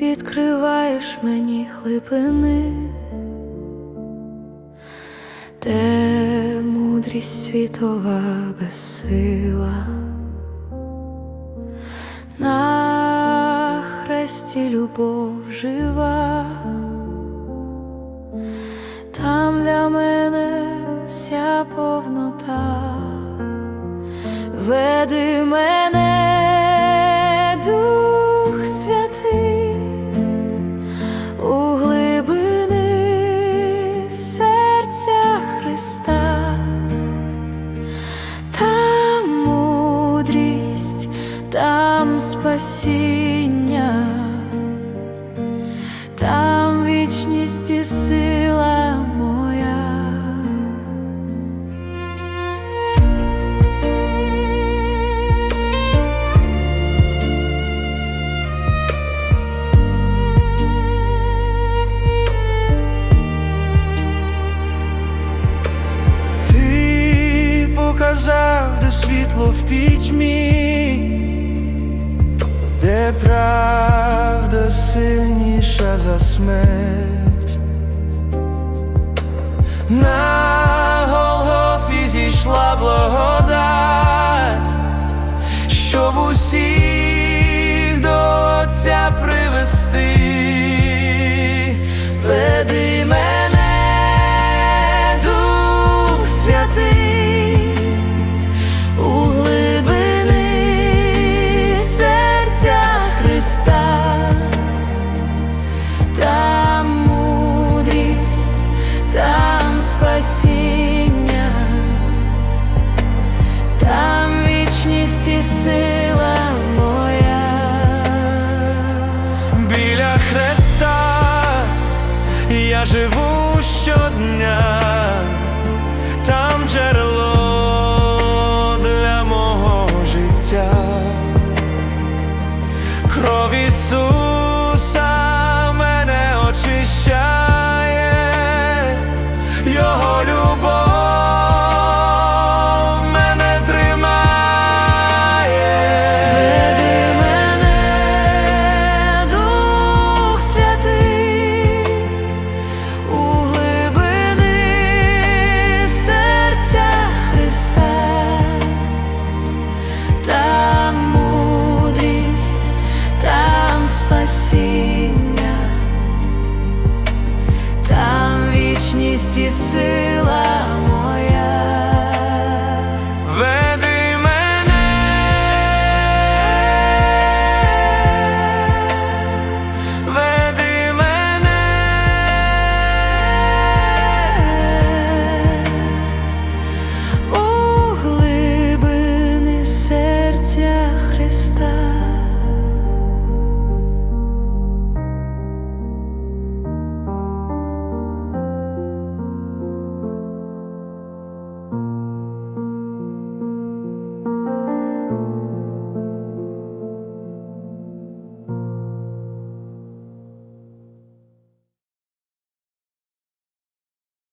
відкриваєш мені глибини, де мудрість світова безсила, на хресті любов жива, там для мене вся повнота, веди мене, Христа, там мудрість, там спасіння, там вічність і сила Ти показав, де світло в пітьмі, де правда сильніша за смерть. На Голгофі зійшла благодать, щоб усіх до Отця привести. Веди мене, este. de ser.